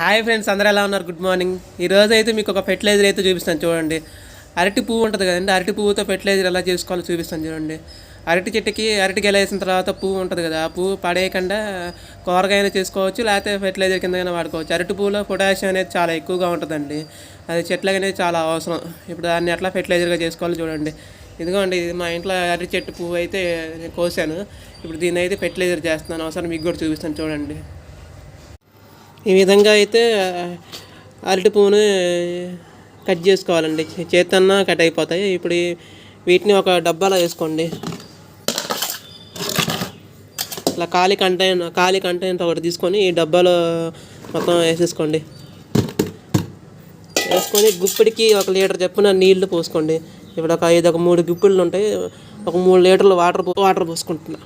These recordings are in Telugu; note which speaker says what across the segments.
Speaker 1: హాయ్ ఫ్రెండ్స్ అందరూ ఎలా ఉన్నారు? గుడ్ మార్నింగ్ ఈ అయితే మీకు ఒక ఫెర్టిలైజర్ అయితే చూపిస్తాను చూడండి. అరటి పువ్వు ఉంటుంది కదండి అరటి పువ్వుతో ఫెర్టిలైజర్ ఎలా చేసుకోవాలో చూపిస్తాను చూడండి. అరటి చెట్టుకి అరటి గెల వేసిన తర్వాత పువ్వు ఉంటుంది కదా ఆ పువ్వు పడేయకుండా కూరగాయన చేసుకోవచ్చు లేకపోతే ఫెర్టిలైజర్ కిందైనా వాడుకోవచ్చు. అరటి పువ్వులో పొటాషియం అనేది చాలా ఎక్కువగా ఉంటుందండి. అది చెట్లకి అనేది చాలా అవసరం. ఇప్పుడు దాన్ని ఎట్లా ఫెర్టిలైజర్గా చేసుకోవాలో చూడండి. ఎందుకంటే ఇది మా ఇంట్లో అరటి చెట్టు పువ్వు అయితే కోసాను. ఇప్పుడు దీన్ని అయితే ఫెర్టిలైజర్ చేస్తున్నాను. అవసరం మీకు కూడా చూపిస్తాను చూడండి. ఈ విధంగా అయితే అరటి పువ్వుని కట్ చేసుకోవాలండి. చేతన్నా కట్ అయిపోతాయి. ఇప్పుడు వీటిని ఒక డబ్బాలో వేసుకోండి. ఇట్లా ఖాళీ కంటైనర్ ఖాళీ కంటైనర్ ఒకటి తీసుకొని ఈ డబ్బాలో మొత్తం వేసేసుకోండి. వేసుకొని గుప్పిడికి ఒక లీటర్ చెప్పున నీళ్ళు పోసుకోండి. ఇప్పుడు ఒక ఐదు ఒక మూడు గుప్పిళ్ళు ఉంటాయి. ఒక మూడు లీటర్లు వాటర్ వాటర్ పోసుకుంటున్నా.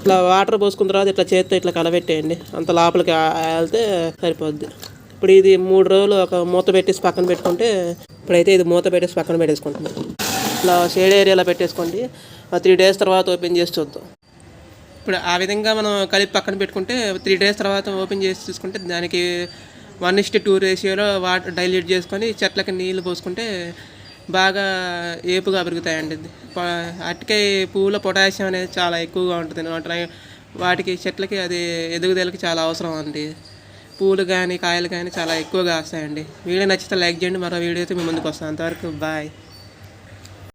Speaker 1: ఇట్లా వాటర్ పోసుకున్న తర్వాత ఇట్లా చేత్తో ఇట్లా కలబెట్టేయండి. అంత లోపలికి వెళ్తే సరిపోద్ది. ఇప్పుడు ఇది మూడు రోజులు ఒక మూత పెట్టేసి పక్కన పెట్టుకుంటే ఇప్పుడైతే ఇది మూత పెట్టేసి పక్కన పెట్టేసుకుంటున్నాం. ఇట్లా షేడ్ ఏరియాలో పెట్టేసుకోండి. త్రీ డేస్ తర్వాత ఓపెన్ చేసి చూద్దాం. ఇప్పుడు ఆ విధంగా మనం కలిపి పక్కన పెట్టుకుంటే త్రీ డేస్ తర్వాత ఓపెన్ చేసి చూసుకుంటే దానికి వన్ ఇస్ట్ టూ రేషియోలో వాటర్ డైల్యూట్ చేసుకొని చెట్లకి నీళ్ళు పోసుకుంటే బాగా ఏపుగా పెరుగుతాయండి. అటుకే ప- అరటికాయ పువ్వులో పొటాషియం అనేది చాలా ఎక్కువగా ఉంటుంది. అనమాట వాటికి చెట్లకి అది ఎదుగుదలకి చాలా అవసరం అండి. పూలు కానీ కాయలు కానీ చాలా ఎక్కువగా వస్తాయండి. వీడియో నచ్చితే లైక్ చేయండి. మరో వీడియో అయితే మీ ముందుకు వస్తాను. అంతవరకు బాయ్.